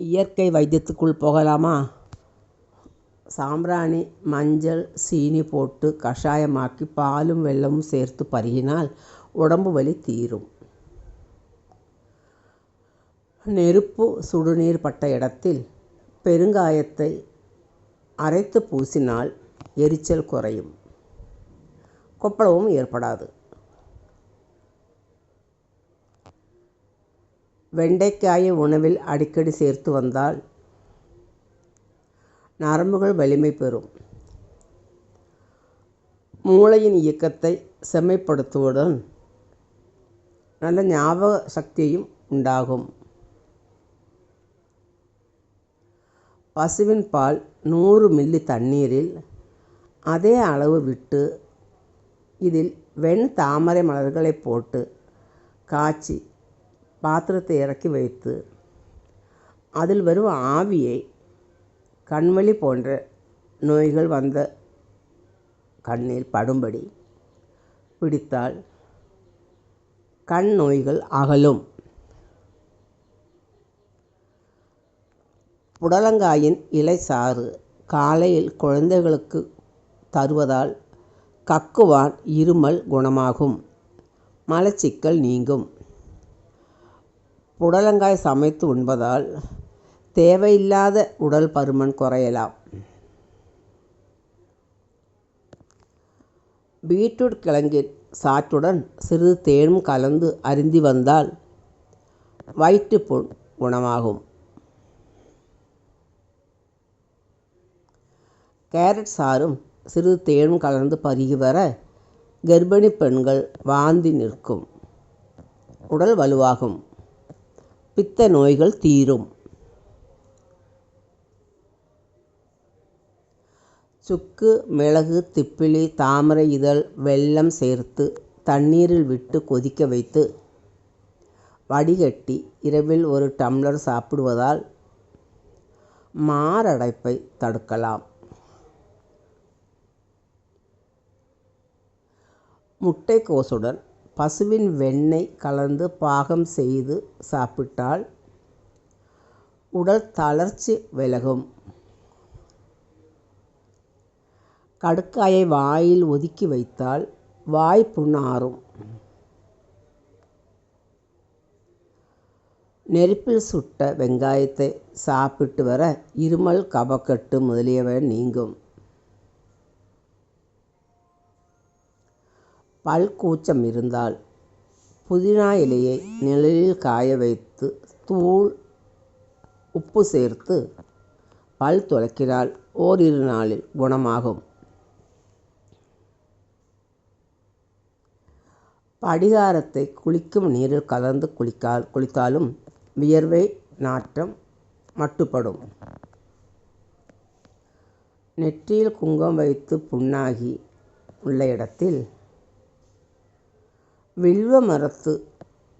இயற்கை வைத்தியத்துக்குள் போகலாமா? சாம்பிராணி மஞ்சள் சீனி போட்டு கஷாயமாக்கி பாலும் வெல்லமும் சேர்த்து பருகினால் உடம்பு வலி தீரும். நெருப்பு சுடுநீர் பட்ட இடத்தில் பெருங்காயத்தை அரைத்து பூசினால் எரிச்சல் குறையும். கொப்பளவும் ஏற்படாது. வெண்டைக்காயை உணவில் அடிக்கடி சேர்த்து வந்தால் நரம்புகள் வலிமை பெறும். மூளையின் இயக்கத்தை செம்மைப்படுத்துவதுடன் நல்ல ஞாபக சக்தியும் உண்டாகும். பசுவின் பால் நூறு மில்லி தண்ணீரில் அதே அளவு விட்டு இதில் வெண் தாமரை மலர்களை போட்டு காய்ச்சி பாத்திரத்தை இறக்கி வைத்து அதில் வரும் ஆவியை கண்வழி போன்ற நோய்கள் வந்த கண்ணில் படும்படி பிடித்தால் கண் நோய்கள் அகலும். புடலங்காயின் இலை சாறு காலையில் குழந்தைகளுக்கு தருவதால் கக்குவான் இருமல் குணமாகும். மலச்சிக்கல் நீங்கும். புடலங்காய் சமைத்து உண்பதால் தேவையில்லாத உடல் பருமன் குறையலாம். பீட்ரூட் கிழங்கின் சாற்றுடன் சிறிது தேனும் கலந்து அருந்தி வந்தால் வயிற்றுப்புண் குணமாகும். கேரட் சாறும் சிறிது தேனும் கலந்து பருகி வர கர்ப்பிணி பெண்கள் வாந்தி நிற்கும். உடல் வலுவாகும். பித்த நோய்கள் தீரும். சுக்கு மிளகு திப்பிலி தாமரை இதழ் வெல்லம் சேர்த்து தண்ணீரில் விட்டு கொதிக்க வைத்து வடிகட்டி இரவில் ஒரு டம்ளர் சாப்பிடுவதால் மாரடைப்பை தடுக்கலாம். முட்டைக்கோசுடன் பசுவின் வெண்ணெய் கலந்து பாகம் செய்து சாப்பிட்டால் உடல் தளர்ச்சி விலகும். கடுக்காயை வாயில் ஒதுக்கி வைத்தால் வாய் புண்ணாறும். நெருப்பில் சுட்ட வெங்காயத்தை சாப்பிட்டு வர இருமல் கபக்கட்டு முதலியவை நீங்கும். பல் கூச்சம் இருந்தால் புதினா இலையை நிழலில் காய வைத்து தூள் உப்பு சேர்த்து பல் துலக்கினால் ஓரிரு நாளில் குணமாகும். படிகாரத்தை குளிக்கும் நீரில் கலந்து குளிக்கால் குளித்தாலும் வியர்வை நாற்றம் மட்டுப்படும். நெற்றியில் குங்குமம் வைத்து புண்ணாகி உள்ள இடத்தில் வில்வ மரத்து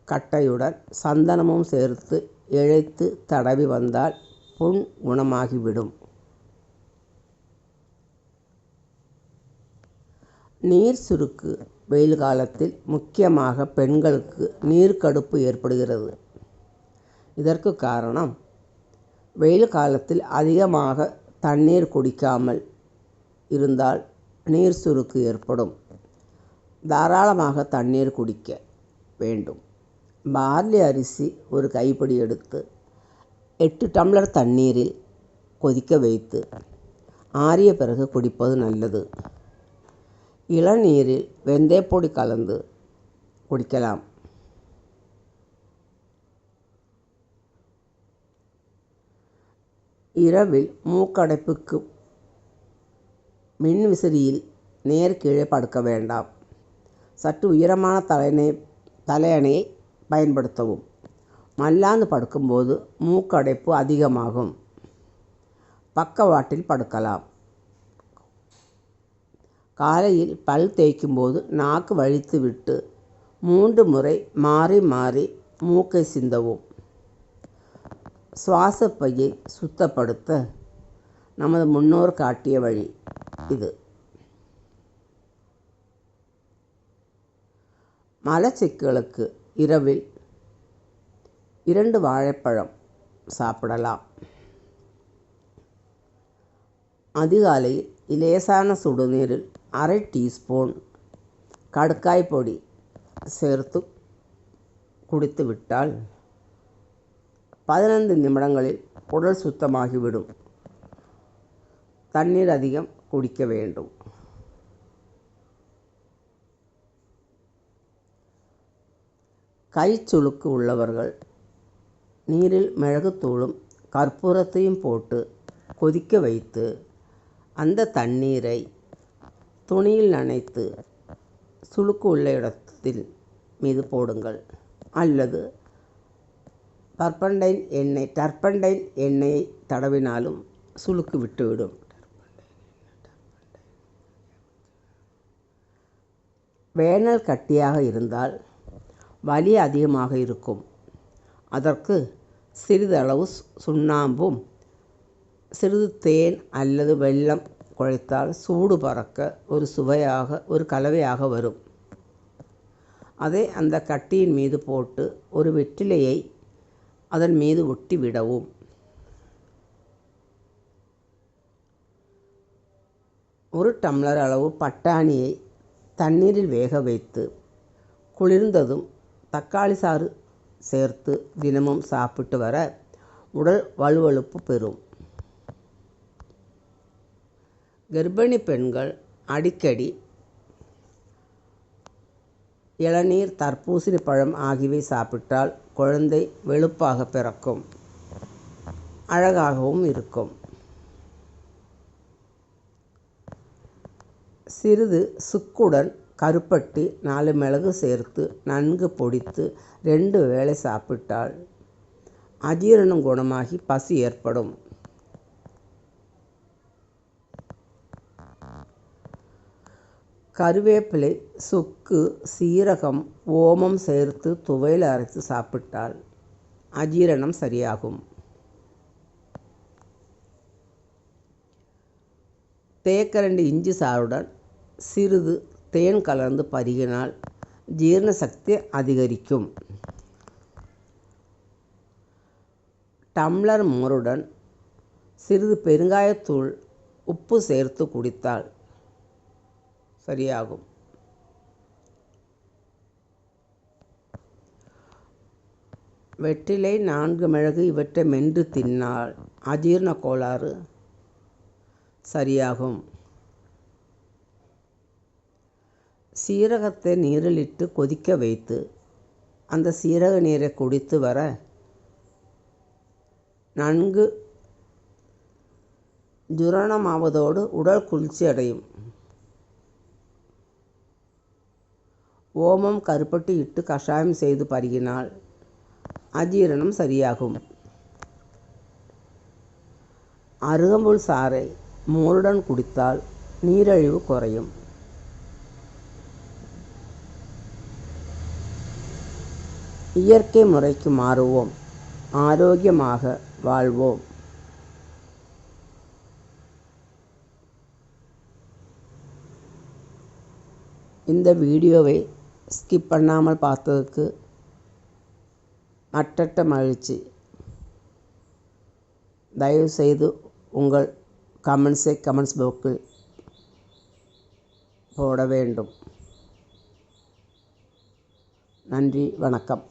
கட்டையுடன் சந்தனமும் சேர்த்து இழைத்து தடவி வந்தால் புண் குணமாகிவிடும் நீர் சுருக்கு வெயில் காலத்தில் முக்கியமாக பெண்களுக்கு நீர்க்கடுப்பு ஏற்படுகிறது. இதற்கு காரணம் வெயில் காலத்தில் அதிகமாக தண்ணீர் குடிக்காமல் இருந்தால் நீர் சுருக்கு ஏற்படும். தாராளமாக தண்ணீர் குடிக்க வேண்டும். பார்லி அரிசி ஒரு கைப்பிடி எடுத்து எட்டு டம்ளர் தண்ணீரில் கொதிக்க வைத்து ஆறிய பிறகு குடிப்பது நல்லது. இளநீரில் வெந்தயப்பொடி கலந்து குடிக்கலாம். இரவில் மூக்கடைப்புக்கு மின்விசிறியில் நேர் கீழே படுக்க வேண்டாம். சற்று உயரமான தலையணை தலையணையை பயன்படுத்தவும். மல்லாந்து படுக்கும்போது மூக்கடைப்பு அதிகமாகும். பக்கவாட்டில் படுக்கலாம். காலையில் பல் தேய்க்கும்போது நாக்கு வழித்து விட்டு மூன்று முறை மாறி மாறி மூக்கை சிந்தவும். சுவாசப்பையை சுத்தப்படுத்த நமது முன்னோர் காட்டிய வழி இது. மலச்சிக்கலுக்கு இரவில் இரண்டு வாழைப்பழம் சாப்பிடலாம். அதிகாலையில் லேசான சுடுநீரில் அரை டீஸ்பூன் கடுக்காய் பொடி சேர்த்து குடித்து விட்டால் பதினைந்து நிமிடங்களில் உடல் சுத்தமாகிவிடும். தண்ணீர் அதிகம் குடிக்க வேண்டும். கைச்சுளுக்கு உள்ளவர்கள். நீரில் மிளகுத்தூளும் கற்பூரத்தையும் போட்டு கொதிக்க வைத்து அந்த தண்ணீரை துணியில் நனைத்து சுளுக்கு உள்ள இடத்தில் மீது போடுங்கள். அல்லது டர்பண்டைன் எண்ணெய் டர்பண்டைன் எண்ணெயை தடவினாலும் சுளுக்கு விட்டுவிடும். வேனல் கட்டியாக இருந்தால் வலி அதிகமாக இருக்கும். அதற்கு சிறிதளவு சுண்ணாம்பும் சிறிது தேன் அல்லது வெல்லம் குழைத்தால் சூடு பறக்க ஒரு சுவையாக ஒரு கலவையாக வரும். அதை அந்த கட்டியின் மீது போட்டு ஒரு வெற்றிலையை அதன் மீது ஒட்டி விடவும். ஒரு டம்ளர் அளவு பட்டாணியை தண்ணீரில் வேக வைத்து குளிர்ந்ததும் தக்காளி சாறு சேர்த்து தினமும் சாப்பிட்டு வர உடல் வலுவழுப்பு பெறும். கர்ப்பிணி பெண்கள் அடிக்கடி இளநீர் தர்பூசணி பழம் ஆகியவை சாப்பிட்டால் குழந்தை வெளுப்பாக பிறக்கும். அழகாகவும் இருக்கும். சிறிது சுக்குடன் கருப்பட்டி நாலு மிளகு சேர்த்து நன்கு பொடித்து ரெண்டு வேளை சாப்பிட்டால் அஜீரணம் குணமாகி பசி ஏற்படும். கருவேப்பிலை சுக்கு சீரகம் ஓமம் சேர்த்து துவையில் அரைத்து சாப்பிட்டால் அஜீரணம் சரியாகும். தேக்கரண்டு இஞ்சி சாறுடன் சிறிது தேன் கலந்து பருகினால் ஜீரண சக்தி அதிகரிக்கும். டம்ளர் மோருடன் சிறிது பெருங்காயத்தூள் உப்பு சேர்த்து குடித்தால் சரியாகும். வெற்றிலை நான்கு மிளகு இவற்றை மென்று தின்னால் அஜீரண கோளாறு சரியாகும். சீரகத்தை நீரிலிட்டு கொதிக்க வைத்து அந்த சீரக நீரை குடித்து வர நன்கு ஜுரணமாவதோடு உடல் குளிர்ச்சி அடையும். ஓமம் கருப்பட்டி இட்டு கஷாயம் செய்து பருகினால் அஜீரணம் சரியாகும். அருகம்புல் சாறை மோருடன் குடித்தால் நீரிழிவு குறையும். இயற்கை முறைக்கு மாறுவோம். ஆரோக்கியமாக வாழ்வோம். இந்த வீடியோவை ஸ்கிப் பண்ணாமல் பார்த்ததுக்கு அட்டட்ட மகிழ்ச்சி. தயவுசெய்து உங்கள் கமெண்ட்ஸை கமெண்ட்ஸ் பாக்ஸில் போட வேண்டும். நன்றி வணக்கம்.